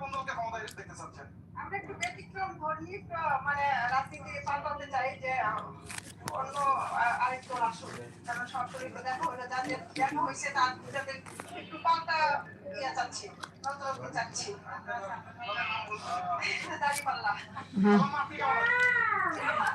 কোন দলকে ক্ষমতায় দেখতে চাচ্ছেন? আমরা একটু ব্যতিক্রম ধর্মী মানে রাজনীতি পাল্টাতে চাই যে অন্য আরেকটু আসুক। কারণ সরকারি দেখা হলো যাদের দেখা হয়েছে তার যাদের একটু পাল্টা ইয়ে চাচ্ছি নতুন চাচ্ছি। দাঁড়িপাল্লা আমার মাফি চাওয়া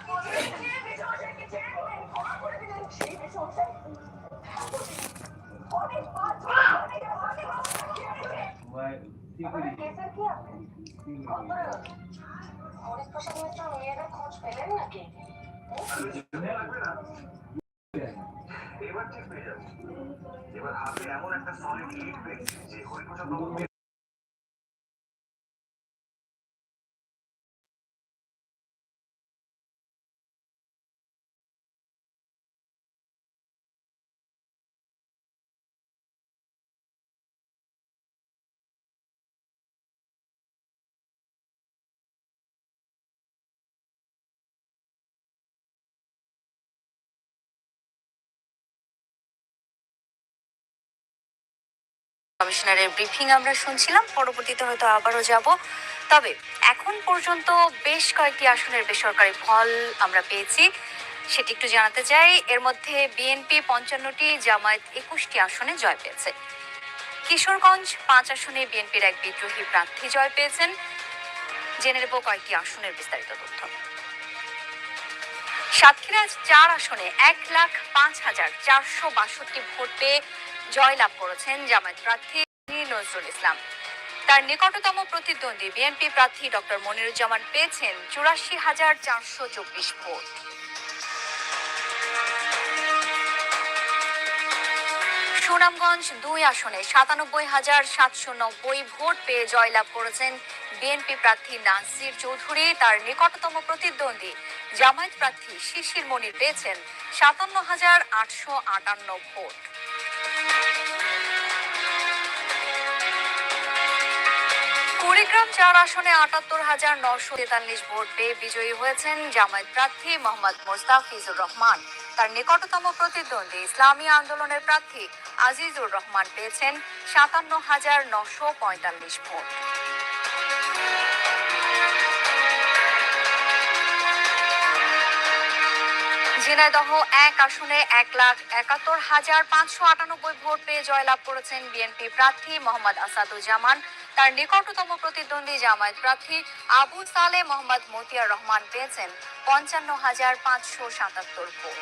এবার ঠিক পেয়ে যাবে। এবার হাতে এমন একটা সলিড লিড পেয়েছি যে হরিপ্রসাদ কমিশনারের ব্রিফিং আমরা শুনছিলাম, পরবর্তীতে হয়তো আবারও যাব। তবে এখন পর্যন্ত বেশ কয়েকটি আসনের বেসরকারি ফল আমরা পেয়েছি। সেটি একটু জানাতে চাই, এর মধ্যে বিএনপি পঞ্চান্নটি, জামায়াত একুশটি আসনে জয় পেয়েছে। কিশোরগঞ্জ পাঁচ আসনে বিএনপির এক বিদ্রোহী প্রার্থী জয় পেয়েছেন। জেনে নেব কয়েকটি আসনের বিস্তারিত তথ্য। সাতক্ষীরা চার আসনে এক লাখ পাঁচ হাজার চারশো বাষট্টি ভোট পেয়ে জয়লাভ করেছেন জামায়াত প্রার্থী নজরুল ইসলাম। তার নিকটতম প্রতিদ্বন্দ্বী বিএনপি প্রার্থী ডক্টর মনিরুজ্জামান পেয়েছেন চুরাশি হাজার চারশো চব্বিশ ভোট। সুনামগঞ্জ দুই আসনে সাতানব্বই হাজার সাতশো নব্বই ভোট পেয়ে জয়লাভ করেছেন বিএনপি প্রার্থী নাসির চৌধুরী। তার নিকটতম প্রতিদ্বন্দ্বী জামায়াত প্রার্থী শিশির মনির পেয়েছেন সাতান্ন হাজার আটশো আটান্ন ভোট। কুড়িগ্রাম চার আসনে আটাত্তর হাজার নশো তেতাল্লিশ ভোট পেয়ে বিজয়ী হয়েছেন জামায়াত প্রার্থী মোহাম্মদ মোস্তাফিজুর রহমান। তার নিকটতম প্রতিদ্বন্দ্বী ইসলামী আন্দোলনের প্রার্থী আজিজুর রহমান পেয়েছেন সাতান্ন হাজার নশো পঁয়তাল্লিশ ভোট। ঝিনাইদহ এক আসনে এক লাখ একাত্তর হাজার পাঁচশো আটানব্বই ভোট পেয়ে জয়লাভ করেছেন বিএনপি প্রার্থী মোহাম্মদ আসাদুজ্জামান। তার নিকটতম প্রতিদ্বন্দ্বী জামায়াত প্রার্থী আবু সালে মোহাম্মদ মতিয়ার রহমান পেয়েছেন পঞ্চান্ন হাজার পাঁচশো সাতাত্তর ভোট।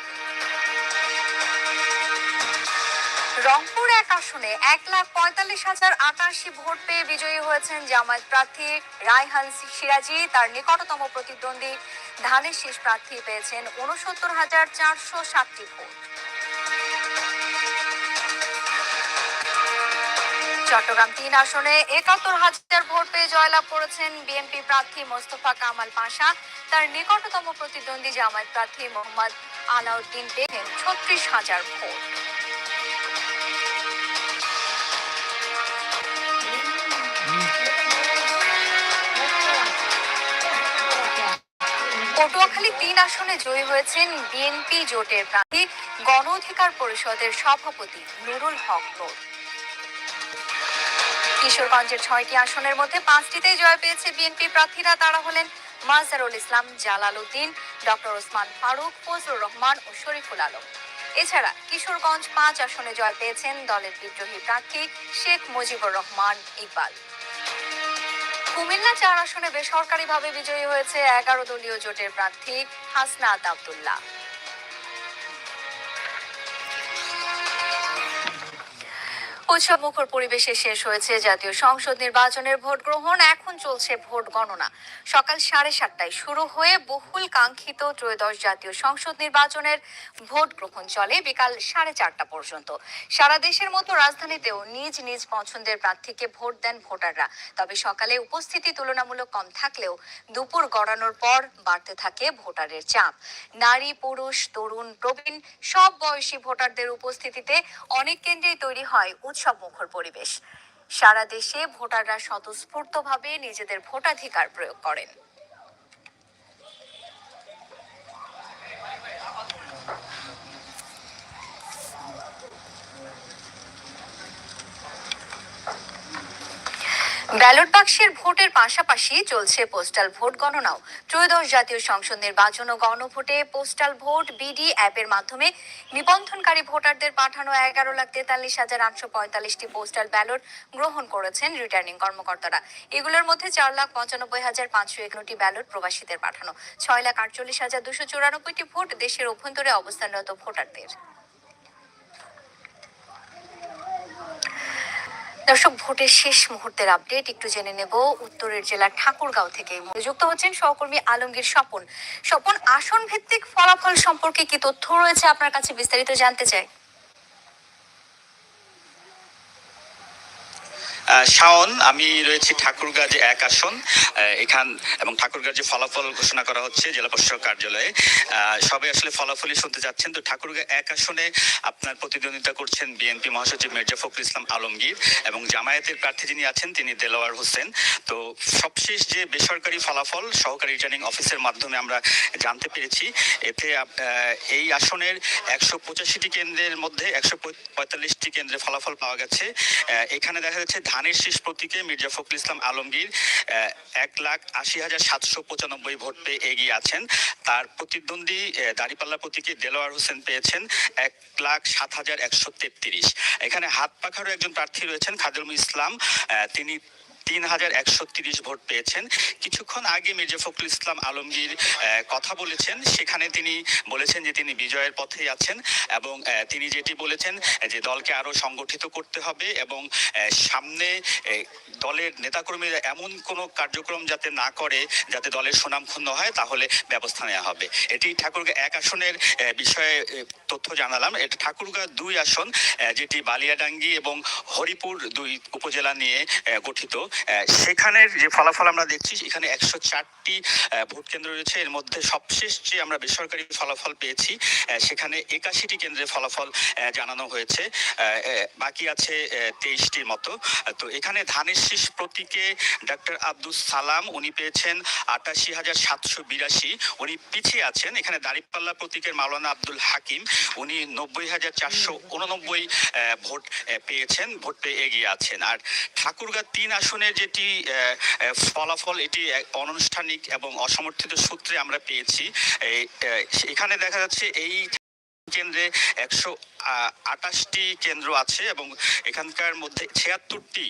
রংপুর এক আসনে এক লাখ পঁয়তাল্লিশ হাজার আটাশি ভোট পেয়ে বিজয়ী হয়েছেন জামায়াত প্রার্থী রায়হান সিরাজি। তার নিকটতম প্রতিদ্বন্দ্বী ধানের শীষ প্রার্থী পেয়েছেন উনসত্তর হাজার চারশো সাতটি ভোট। চট্টগ্রাম তিন আসনে একাত্তর হাজার ভোট পেয়ে জয়লাভ করেছেন বিএনপি প্রার্থী মোস্তফা কামাল পাশা। তার নিকটতম প্রতিদ্বন্দ্বী জামায়াত প্রার্থী মোহাম্মদ আলাউদ্দিন ছত্রিশ হাজার ভোট। পটুয়াখালী তিন আসনে জয়ী হয়েছেন বিএনপি জোটের প্রার্থী, গণ অধিকার পরিষদের সভাপতি নুরুল হক কিশোরগঞ্জের ছয়টি আসনের মধ্যে পাঁচটিতেই জয় পেয়েছে বিএনপি প্রার্থীরা। তারা হলেন মাজারুল ইসলাম, জালাল উদ্দিন, ডক্টর ওসমান ফারুক, ফজলুর রহমান ও শরীফুল আলম। এছাড়া কিশোরগঞ্জ পাঁচ আসনে জয় পেয়েছেন দলের বিদ্রোহী প্রার্থী শেখ মুজিবুর রহমান ইকবাল। কুমিল্লা চার আসনে বেসরকারিভাবে বিজয়ী হয়েছে এগারো দলীয় জোটের প্রার্থী হাসনাত আব্দুল্লাহ। উৎসব পরিবেশে শেষ হয়েছে জাতীয় সংসদ নির্বাচনের ভোট গ্রহণ। এখন চলছে ভোট গণনা। সকাল সাড়ে সাতটায় শুরু হয়ে বহুল কাঙ্ক্ষিত ত্রয়োদশ জাতীয় সংসদ নির্বাচনের ভোট গ্রহণ চলে বিকাল সাড়ে চারটা পর্যন্ত। সারা দেশের মতো রাজধানীতেও নিজ নিজ পছন্দের প্রার্থীকে ভোট দেন ভোটাররা। তবে সকালে উপস্থিতি তুলনামূলক কম থাকলেও দুপুর গড়ানোর পর বাড়তে থাকে ভোটারের চাপ। নারী, পুরুষ, তরুণ, প্রবীণ সব বয়সী ভোটারদের উপস্থিতিতে অনেক কেন্দ্রেই তৈরি হয় উৎসব। মুখর পরিবেশ। সারা দেশে ভোটাররা স্বতঃস্ফূর্তভাবে নিজেদের ভোটাধিকার প্রয়োগ করেন। ব্যালট বাক্সের ভোটের পাশাপাশি চলছে পোস্টাল ভোট গণনাও। ত্রয়োদশ জাতীয় সংসদ নির্বাচন ও গণভোটে পোস্টাল ভোট বিডি অ্যাপের মাধ্যমে নিবন্ধনকারী ভোটারদের পাঠানো এগারো লাখ তেতাল্লিশ হাজার আটশো পঁয়তাল্লিশটি পোস্টাল ব্যালট গ্রহণ করেছেন রিটার্নিং কর্মকর্তারা। এগুলোর মধ্যে চার লাখ পঁচানব্বই হাজার পাঁচশো একুশটি ব্যালট প্রবাসীদের পাঠানো, ছয় লাখ আটচল্লিশ হাজার দুশো চুরানব্বইটি ভোট দেশের অভ্যন্তরে অবস্থানরত ভোটারদের। দর্শক, ভোটের শেষ মুহূর্তের আপডেট একটু জেনে নেব। উত্তরের জেলার ঠাকুরগাঁও থেকে। যুক্ত হচ্ছেন সহকর্মী আলমগীর স্বপন। স্বপন, আসন ভিত্তিক ফলাফল সম্পর্কে কি তথ্য রয়েছে আপনার কাছে বিস্তারিত জানতে চাই? শাওন, আমি রয়েছি ঠাকুরগাঁ এক আসন এখান এবং ঠাকুরগাঁ যে ফলাফল ঘোষণা করা হচ্ছে জেলা প্রশাসক কার্যালয়ে সবাই আসলে ফলাফলই শুনতে যাচ্ছেন তো ঠাকুরগাঁ এক আসনে আপনার প্রতিদ্বন্দ্বিতা করছেন বিএনপি মহাসচিব মির্জা ফখরুল ইসলাম আলমগীর এবং জামায়াতের প্রার্থী যিনি আছেন তিনি দেলোয়ার হোসেন। তো সবশেষ যে বেসরকারি ফলাফল, সহকারী রিটার্নিং অফিসের মাধ্যমে আমরা জানতে পেরেছি, এতে এই আসনের একশো পঁচাশিটি কেন্দ্রের মধ্যে একশো পঁয়তাল্লিশটি কেন্দ্রে ফলাফল পাওয়া গেছে। এখানে দেখা যাচ্ছে ধানের শীষ প্রতীকে মির্জা ফখরুল ইসলাম আলমগীর এক লাখ আশি হাজার সাতশো পঁচানব্বই ভোট পেয়ে এগিয়ে আছেন। তার প্রতিদ্বন্দ্বী দাঁড়িপাল্লা প্রতীকে দেলোয়ার হোসেন পেয়েছেন এক লাখ সাত হাজার একশো তেত্রিশ। এখানে হাত পাখারও একজন প্রার্থী রয়েছেন খাদিরুল ইসলাম। তিনি তিন হাজার একশো তিরিশ ভোট পেয়েছেন। কিছুক্ষণ আগে মির্জা ফখরুল ইসলাম আলমগীর কথা বলেছেন। সেখানে তিনি বলেছেন যে তিনি বিজয়ের পথেই আছেন এবং তিনি যেটি বলেছেন, যে দলকে আরও সংগঠিত করতে হবে এবং সামনে দলের নেতাকর্মীরা এমন কোনো কার্যক্রম যাতে না করে, যাতে দলের সুনাম ক্ষুণ্ণ হয়, তাহলে ব্যবস্থা নেওয়া হবে। এটি ঠাকুরগাঁ এক আসনের বিষয়ে তথ্য জানালাম। এটা ঠাকুরগাঁ দুই আসন যেটি বালিয়াডাঙ্গি এবং হরিপুর দুই উপজেলা নিয়ে গঠিত। সেখানের যে ফলাফল আমরা দেখছি এখানে একশো চারটি ভোট কেন্দ্র রয়েছে। এর মধ্যে সবশেষ যে আমরা বেসরকারি ফলাফল পেয়েছি সেখানে একাশিটি কেন্দ্রে ফলাফল জানানো হয়েছে। বাকি আছে তেইশটির মতো। তো এখানে ধানের শীষ প্রতীকে ডাক্তার আব্দুল সালাম, উনি পেয়েছেন আটাশি হাজার সাতশো বিরাশি। উনি পিছিয়ে আছেন। এখানে দাঁড়িপাল্লা প্রতীকের মাওলানা আব্দুল হাকিম, উনি নব্বই হাজার চারশো উননব্বই ভোট পেয়েছেন, ভোট পেয়ে এগিয়ে আছেন। আর ঠাকুরগাঁ তিন আসনের যেটি ফলাফল, এটি অনানুষ্ঠানিক এবং অসমর্থিত সূত্রে আমরা পেয়েছি। এখানে দেখা যাচ্ছে এই কেন্দ্রে একশো আটাশটি কেন্দ্র আছে এবং এখানকার মধ্যে ছিয়াত্তরটি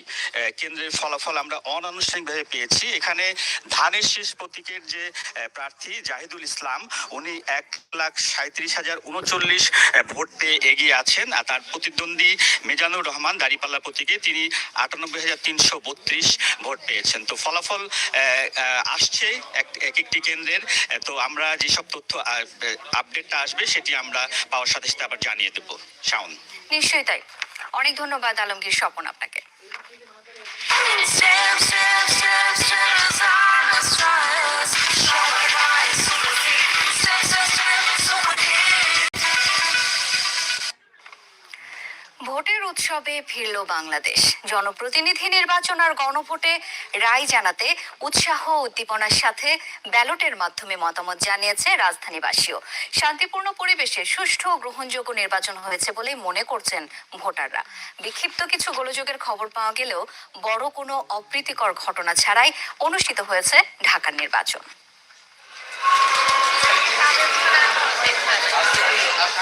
কেন্দ্রের ফলাফল আমরা অনানুষ্ঠানিকভাবে পেয়েছি। এখানে ধানের শেষ প্রতীকের যে প্রার্থী জাহিদুল ইসলাম, উনি এক লাখ সাঁত্রিশ হাজার উনচল্লিশ ভোট পেয়ে এগিয়ে আছেন আর তার প্রতিদ্বন্দ্বী মিজানুর রহমান দাঁড়িপাল্লা প্রতীকে তিনি আটানব্বই হাজার তিনশো বত্রিশ ভোট পেয়েছেন। তো ফলাফল আসছে এক একটি কেন্দ্রের। তো আমরা যেসব তথ্য আপডেটটা আসবে সেটি আমরা পাওয়ার সাথে সাথে আবার জানিয়ে দেবো। শাওন। নিশ্চয়ই তাই। অনেক ধন্যবাদ আলমগীর স্বপন আপনাকে। ভোটের উৎসবে ফিরল বাংলাদেশ। জনপ্রতিনিধি নির্বাচন আর গণভোটে রায় জানাতে উৎসাহ উদ্দীপনার সাথে ব্যালটের মাধ্যমে মতামত জানিয়েছে রাজধানীবাসীও। শান্তিপূর্ণ পরিবেশে সুষ্ঠু ও গ্রহণযোগ্য নির্বাচন হয়েছে বলেই মনে করছেন ভোটাররা। বিক্ষিপ্ত কিছু গোলযোগের খবর পাওয়া গেলেও বড় কোনো অপ্রীতিকর ঘটনা ছাড়াই অনুষ্ঠিত হয়েছে ঢাকার নির্বাচন।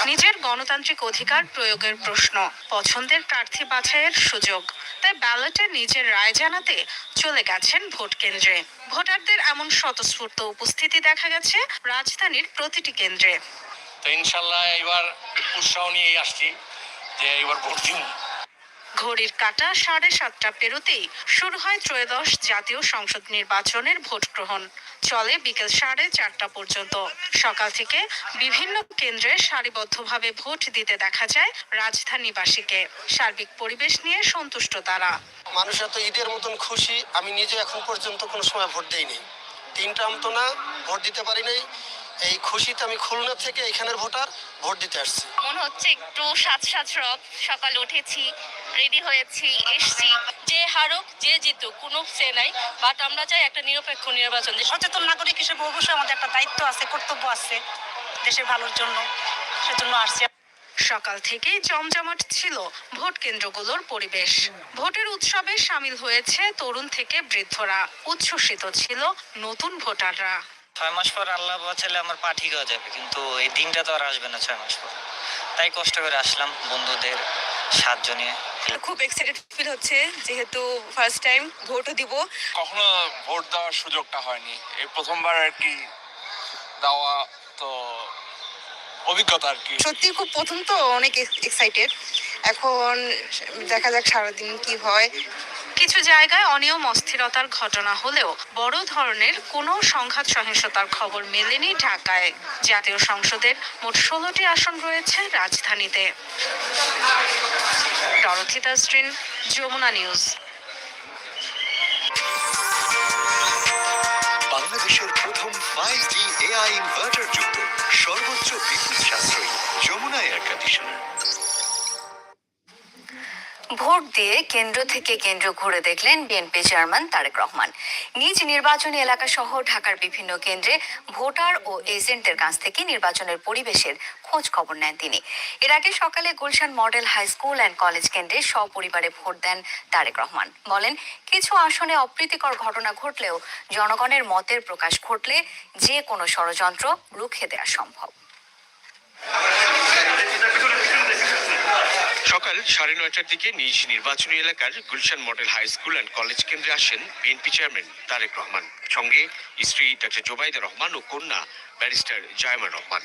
নিজের গণতান্ত্রিক অধিকার প্রয়োগের প্রশ্ন, পছন্দের প্রার্থী বাছাইয়ের সুযোগ। তাই ব্যালটে নিজের রায় জানাতে চলে গেছেন ভোট কেন্দ্রে। ভোটারদের এমন স্বতঃস্ফূর্ত উপস্থিতি দেখা গেছে রাজধানীর প্রতিটি কেন্দ্রে। তো ইনশাল্লাহ এবার উৎসাহ নিয়েই আসছি যে এবার ভোট দিব ঘড়ির কাটা সাড়ে সাতটা পেরোতেই শুরু হয় ত্রয়োদশ জাতীয় সংসদ নির্বাচনের ভোট গ্রহণ। চলে বিকেল সাড়ে চারটা পর্যন্ত। সকাল থেকে বিভিন্ন কেন্দ্রে সারিবদ্ধভাবে ভোট দিতে দেখা যায় রাজধানীবাসীকে। সার্বিক পরিবেশ নিয়ে সন্তুষ্ট তারা। মানুষ এত ঈদের মতন খুশি আমি নিজে এখন পর্যন্ত কোনো সময় ভোট দিইনি। তিনটা আমতো না ভোট দিতে পারি নাই। এই খুশিতে আমি খুলনা থেকে এখানের ভোটার ভোট দিতে আসছি। মনে হচ্ছে একটু সাত সাত রব সকালে উঠেছি। রেডি হয়েছি, এসছি। যে হারুক, যে জিতুক, কোনো সে নাই। বাট আমরা চাই একটা নিরপেক্ষ নির্বাচন। সচেতন নাগরিক হিসেবে অবশ্যই আমাদের একটা দায়িত্ব আছে, কর্তব্য আছে দেশের ভালোর জন্য। সেজন্য আসছি। সকাল থেকেই জমজমাট ছিল ভোট কেন্দ্রগুলোর পরিবেশ। ভোটের উৎসবে সামিল হয়েছে তরুণ থেকে বৃদ্ধরা। উচ্ছ্বসিত ছিল নতুন ভোটাররা। ছয় মাস পর আল্লাহ বাঁচালে আমার পা ঠিক হয়ে যাবে, কিন্তু এই দিনটা তো আর আসবে না ছয় মাস পর। তাই কষ্ট করে আসলাম বন্ধুদের সাহায্য নিয়ে খুব এক্সাইটেড ফিল হচ্ছে যেহেতু ফার্স্ট টাইম ভোটও দিব। কখনো ভোট দেওয়ার সুযোগটা হয়নি। এই প্রথমবার আর কি দেওয়া তো অভিজ্ঞতা আর কি। সত্যি খুব প্রথম তো অনেক এক্সাইটেড এখন দেখা যাক সারাদিন কি হয়। কিছু জায়গায় অনিয়ম, অস্থিরতার ঘটনা হলেও বড় ধরনের কোনো সংঘাত সহিংসতার খবর মেলেনি ঢাকায়। জাতীয় সংসদের মোট ষোলোটি আসন রয়েছে রাজধানীতে। স্ট্রিন যমুনা নিউজ। বাংলাদেশের প্রথম ফাইভ জি এআই ইনভার্টার যুক্ত সর্বোচ্চ বিদ্যুৎ সাশ্রয়ী যমুনা এয়ার কন্ডিশনার ভোট দিয়ে কেন্দ্র থেকে কেন্দ্র ঘুরে দেখলেন বিএনপি চেয়ারম্যান তারেক রহমান। নিজ নির্বাচনী এলাকা সহ ঢাকার বিভিন্ন কেন্দ্রে ভোটার ও এজেন্টদের কাছ থেকে নির্বাচনের পরিবেশের খোঁজ খবর নেন তিনি। এর আগে সকালে Gulshan model high school and college কেন্দ্রে সপরিবারে ভোট দেন তারেক রহমান। বলেন, কিছু আসনে অপ্রীতিকর ঘটনা ঘটলেও জনগণের মতের প্রকাশ ঘটলে যে কোনো ষড়যন্ত্র রুখে দেওয়া সম্ভব। সকাল সাড়ে নয়টার দিকে নিজ নির্বাচনী এলাকার Gulshan model high school and college কেন্দ্রে আসেন বিএনপি চেয়ারম্যান তারেক রহমান। সঙ্গে স্ত্রী ডক্টর জোবাইদা রহমান ও কন্যা ব্যারিস্টার জায়মা রহমান।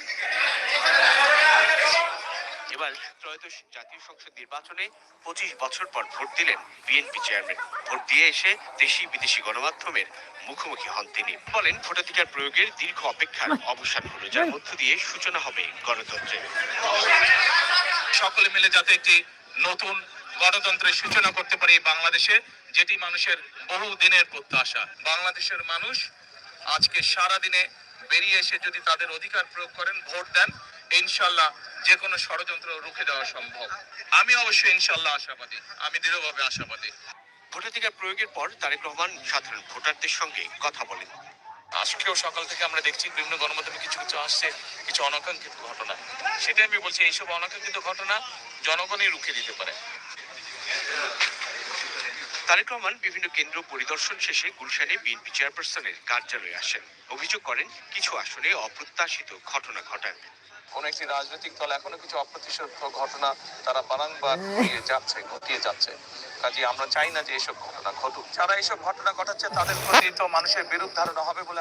এবার ত্রয়োদশ জাতীয় সংসদ নির্বাচনে পঁচিশ বছর পর ভোট দিলেন বিএনপি চেয়ারম্যান ভোট দিয়ে এসে দেশি বিদেশি গণমাধ্যমের মুখোমুখি হন তিনি। বলেন, ভোটাধিকার প্রয়োগের দীর্ঘ অপেক্ষার অবসান হলো, যার মধ্য দিয়ে সূচনা হবে গণতন্ত্রের। সকলে মিলে যাতে একটি নতুন গণতন্ত্রের সূচনা করতে পারি বাংলাদেশে, যেটি মানুষের বহু দিনের প্রত্যাশা। বাংলাদেশের মানুষ আজকে সারা দিনে বেরিয়ে এসে যদি তাদের অধিকার প্রয়োগ করেন, ভোট দেন, ইনশাল্লাহ যে কোনো ষড়যন্ত্র রুখে দেওয়া সম্ভব। আমি অবশ্যই ইনশাল্লাহ আশাবাদী। আমি দৃঢ়ভাবে আশাবাদী। ভোটাধিকার প্রয়োগের পর তারেক রহমান সাধারণ ভোটারদের সঙ্গে কথা বলেন। আজকেও সকাল থেকে আমরা দেখছি বিভিন্ন গণমাধ্যমে কিছু কিছু আসছে কিছু অনাকাঙ্ক্ষিত ঘটনা। সেটাই আমি বলছি এইসব অনাকাঙ্ক্ষিত ঘটনা জনগণই রুখে দিতে পারে। তারেক রহমান বিভিন্ন কেন্দ্র পরিদর্শন শেষে গুলশানে বিএনপি চেয়ারপারসনের কার্যালয়ে আসেন। অভিযোগ করেন কিছু আসনে অপ্রত্যাশিত ঘটনা ঘটান কোন একটি রাজনৈতিক দল এখনও কিছু অপ্রতিশোধ ঘটনা তারা বারংবার ঘটিয়ে যাচ্ছে ঘটিয়ে যাচ্ছে। কাজে আমরা চাই না যে এসব ঘটনা ঘটুক। যারা এসব ঘটনা ঘটাচ্ছে তাদের প্রতি তো মানুষের বিরূপ ধারণা হবে বলে